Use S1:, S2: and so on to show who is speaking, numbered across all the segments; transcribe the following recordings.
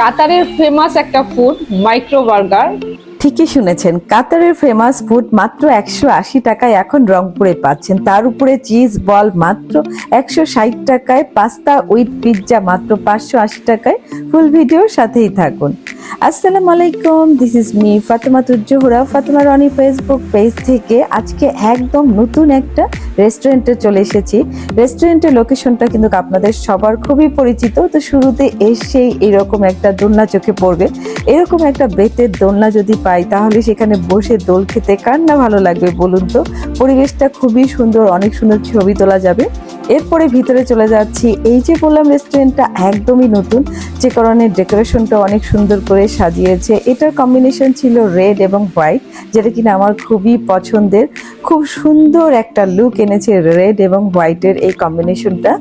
S1: কাতারের ফেমাস একটা food micro burger
S2: ঠিকই শুনেছেন, কাতারের ফেমাস ফুড মাত্র একশো আশি টাকায় এখন রংপুরে পাচ্ছেন। তার উপরে চিজ বল মাত্র একশো ষাট টাকায় পাস্তা উইথ পিৎজা মাত্র পাঁচশো আশি টাকায়। ফুল ভিডিওর সাথেই থাকুন। আসসালামু আলাইকুম this is me Fatema Tuzzohra, Fatema Roni Facebook page থেকে আজকে একদম নতুন একটা রেস্টুরেন্টে চলে এসেছি। রেস্টুরেন্টের লোকেশনটা কিন্তু আপনাদের সবার খুবই পরিচিত। তো শুরুতে এসেই এরকম একটা দোলনা চোখে পড়বে। এরকম একটা বেতের দোলনা যদি পাই, তাহলে সেখানে বসে দোল খেতে কার না ভালো লাগবে বলুন তো? পরিবেশটা খুবই সুন্দর, অনেক সুন্দর ছবি তোলা যাবে। এরপরে ভিতরে চলে যাচ্ছি। এই যে বললাম রেস্টুরেন্টটা একদমই নতুন, যে কারণে ডেকোরেশনটা অনেক সুন্দর করে সাজিয়েছে। এটার কম্বিনেশন ছিল রেড এবং হোয়াইট যেটা কিনা আমার খুবই পছন্দের। খুব সুন্দর একটা লুক এনেছে রেড এবং হোয়াইটের এই কম্বিনেশনটা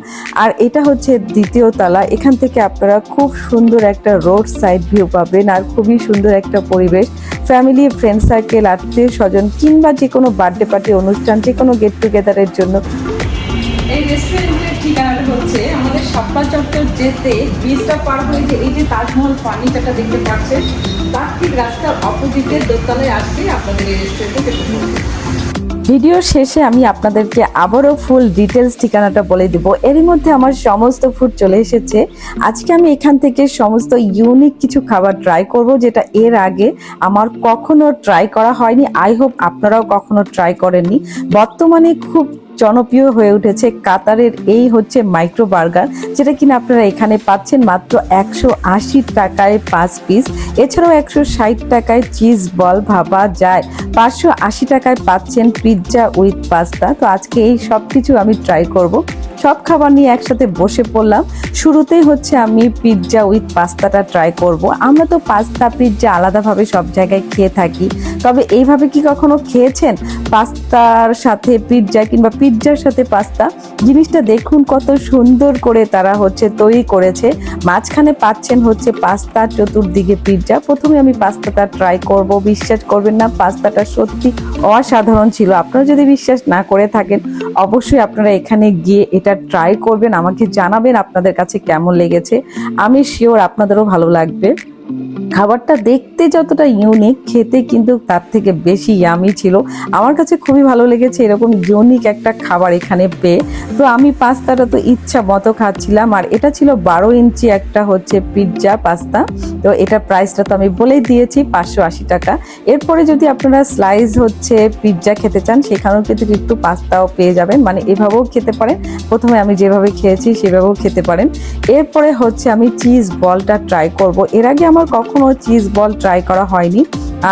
S2: আর এটা হচ্ছে দ্বিতীয় তলা। এখান থেকে আপনারা খুব সুন্দর একটা রোড সাইড ভিউ পাবেন আর খুবই সুন্দর একটা পরিবেশ। ফ্যামিলি ফ্রেন্ড সার্কেল আত্মীয় স্বজন কিংবা যে কোনো বার্থডে পার্টি অনুষ্ঠান, যে কোনো গেট টুগেদারের জন্য
S1: এই রেস্টুরেন্টের ঠিকানাটা হচ্ছে আমাদের সাপ্পা চত্বর যেতে ব্রিজটা পার হয়ে যে এই যে তাজমহল ফার্নিচারটা দেখতে পাচ্ছেন, তার ঠিক রাস্তার অপোজিটের দোতলায় আসলে আপনাদের এই রেস্টুরেন্টে যেতে হবে।
S2: ভিডিও শেষে আমি আপনাদেরকে আবারও ফুল ডিটেলস ঠিকানাটা বলে দিব। এরই মধ্যে আমার সমস্ত ফুড চলে এসেছে। আজকে আমি এখান থেকে সমস্ত ইউনিক কিছু খাবার ট্রাই করব, যেটা এর আগে আমার কখনো ট্রাই করা হয়নি। আই হোপ আপনারাও কখনো ট্রাই করেননি। বর্তমানে খুব জনপ্রিয় হয়ে উঠেছে কাতারের এই হচ্ছে মাইক্রো বার্গার যেটা কিনা আপনারা এখানে পাচ্ছেন মাত্র একশো আশি টাকায় পাঁচ পিস এছাড়াও একশো ষাট টাকায় চিজ বল ভাবা যায়। পাঁচশো আশি টাকায় পাচ্ছেন পিৎজা উইথ পাস্তা তো আজকে এই সব কিছু আমি ট্রাই করব। সব খাবার নিয়ে একসাথে বসে পড়লাম। শুরুতেই হচ্ছে আমি পিৎজা উইথ পাস্তাটা ট্রাই করব। আমরা তো পাস্তা পিৎজা আলাদাভাবে সব জায়গায় খেয়ে থাকি। তবে এইভাবে কি কখনো খেয়েছেন? পাস্তার সাথে পিৎজা কিংবা পিৎজার সাথে পাস্তা? জিনিসটা দেখুন কত সুন্দর করে তারা হচ্ছে তৈরি করেছে। মাঝখানে পাচ্ছেন হচ্ছে পাস্তা, চতুর্দিকে পিৎজা প্রথমে আমি পাস্তাটা ট্রাই করব। বিশ্বাস করবেন না, পাস্তাটা সত্যি অসাধারণ ছিল। আপনারা যদি বিশ্বাস না করে থাকেন অবশ্যই আপনারা এখানে গিয়ে এটা ট্রাই করবেন, আমাকে জানাবেন আপনাদের কাছে কেমন লেগেছে। আমি শিওর আপনাদেরও ভালো লাগবে। খাবারটা দেখতে যতটা ইউনিক খেতে কিন্তু তার থেকে বেশি ইয়ামি ছিল। আমার কাছে খুবই ভালো লেগেছে এরকম ইউনিক একটা খাবার এখানে পেয়ে। তো আমি পাস্তাটা তো ইচ্ছা মতো খাচ্ছিলাম, আর এটা ছিল বারো ইঞ্চি একটা হচ্ছে পিৎজা পাস্তা। তো এটা প্রাইসটা তো আমি বলেই দিয়েছি, পাঁচশো আশি টাকা। এরপরে যদি আপনারা স্লাইস হচ্ছে পিৎজা খেতে চান, সেখানেও কিন্তু একটু পাস্তাও পেয়ে যাবেন। মানে এভাবেও খেতে পারেন। প্রথমে আমি যেভাবে খেয়েছি, সেভাবেও খেতে পারেন। এরপরে হচ্ছে আমি চিজ বলটা ট্রাই করব। এর আগে আমার কখনো চিজ বল ট্রাই করা হয়নি।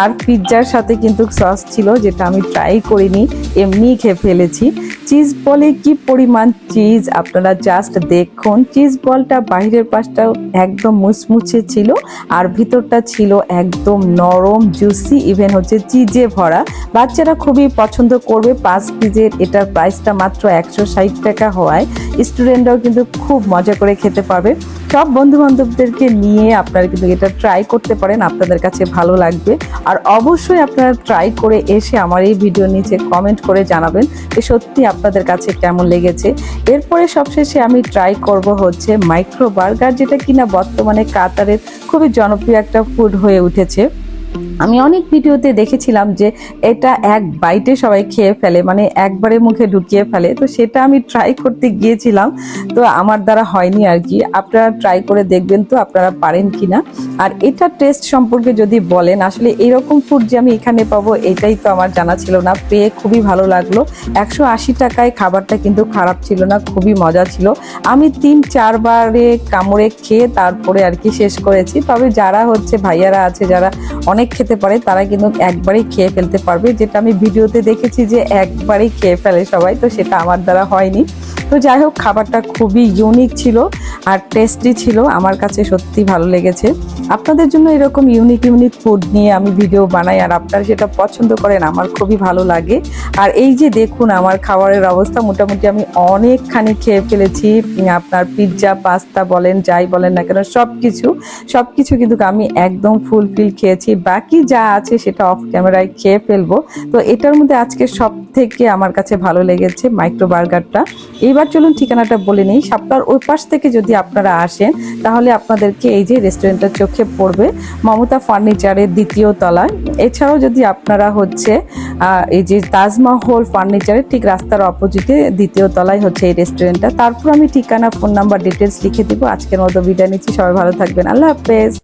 S2: আর পিৎজার সাথে কিন্তু সস ছিল, যেটা আমি ট্রাই করিনি, এমনি খেয়ে ফেলেছি। চিজ বলে কি পরিমাণ চিজ আপনারা জাস্ট দেখুন। চিজ বলটা বাইরের পাশটাও একদম মুচমুচে ছিল, আর ভিতরটা ছিল একদম নরম জুসি ইভেন হচ্ছে চিজে ভরা। বাচ্চারা খুবই পছন্দ করবে, পাঁচ পিজের এটার প্রাইসটা মাত্র একশো ষাট টাকা হওয়ায়। স্টুডেন্টরাও কিন্তু খুব মজা করে খেতে পারবে সব বন্ধু বান্ধবদেরকে নিয়ে আপনারা কিন্তু এটা ট্রাই করতে পারেন, আপনাদের কাছে ভালো লাগবে। আর অবশ্যই আপনারা ট্রাই করে এসে আমার এই ভিডিও নিচে কমেন্ট করে জানাবেন যে সত্যি আপনাদের কাছে কেমন লেগেছে। এরপরে সবশেষে আমি ট্রাই করব হচ্ছে মাইক্রো বার্গার যেটা কিনা বর্তমানে কাতারের খুবই জনপ্রিয় একটা ফুড হয়ে উঠেছে। আমি অনেক ভিডিওতে দেখেছিলাম যে এটা এক বাইটে সবাই খেয়ে ফেলে মানে একবারে মুখে ঢুকিয়ে ফেলে। তো সেটা আমি ট্রাই করতে গিয়েছিলাম, তো আমার দ্বারা হয়নি আর কি। আপনারা ট্রাই করে দেখবেন তো আপনারা পারেন কিনা। আর এটা টেস্ট সম্পর্কে যদি বলেন, আসলে এরকম ফুড যে আমি এখানে পাবো, এটাই তো আমার জানা ছিল না। পেয়ে খুবই ভালো লাগল। একশো আশি টাকায় খাবারটা কিন্তু খারাপ ছিল না, খুবই মজা ছিল। আমি তিন চারবারে কামড়ে খেয়ে তারপরে আর কি শেষ করেছি। তবে যারা হচ্ছে ভাইয়ারা আছে, যারা অনেক খেতে পারে, তারা কিন্তু একবারেই খেয়ে ফেলতে পারবে। যেটা আমি ভিডিওতে দেখেছি যে একবারেই খেয়ে ফেলে সবাই, তো সেটা আমার দ্বারা হয়নি। তো যাই হোক, খাবারটা খুবই ইউনিক ছিল। আর টেস্টি ছিল, আমার কাছে সত্যি ভালো লেগেছে। আপনাদের জন্য এরকম ইউনিক ইউনিক ফুড নিয়ে আমি ভিডিও বানাই আর আপনারা যেটা পছন্দ করেন, আমার খুবই ভালো লাগে। আর এই যে দেখুন, আমার খাবারের অবস্থা, মোটামুটি আমি অনেকখানি খেয়ে ফেলেছি। আপনার পিৎজা পাস্তা বলেন, যাই বলেন না কেন সব কিছু সব কিছু কিন্তু আমি একদম ফুলফিল খেয়েছি। বাকি যা আছে সেটা অফ ক্যামেরায় খেয়ে ফেলব। তো এটার মধ্যে আজকে সব থেকে আমার কাছে ভালো লেগেছে মাইক্রো বার্গারটা এইবার চলুন ঠিকানাটা বলে নিই। শাপলার ওই পাশ থেকে যদি আপনারা আসেন, তাহলে আপনাদেরকে এই যে রেস্টুরেন্টটা চোখে পড়বে মমতা ফার্নিচারের দ্বিতীয় তলায়। এছাড়াও যদি আপনারা হচ্ছে এই যে তাজমহল ফার্নিচারের ঠিক রাস্তার অপোজিটে দ্বিতীয় তলায় হচ্ছে এই রেস্টুরেন্টটা তারপর আমি ঠিকানা ফোন নাম্বার ডিটেলস লিখে দিব। আজকের মতো বিদায় নিচ্ছি। সবাই ভালো থাকবেন। আল্লাহ হাফেজ।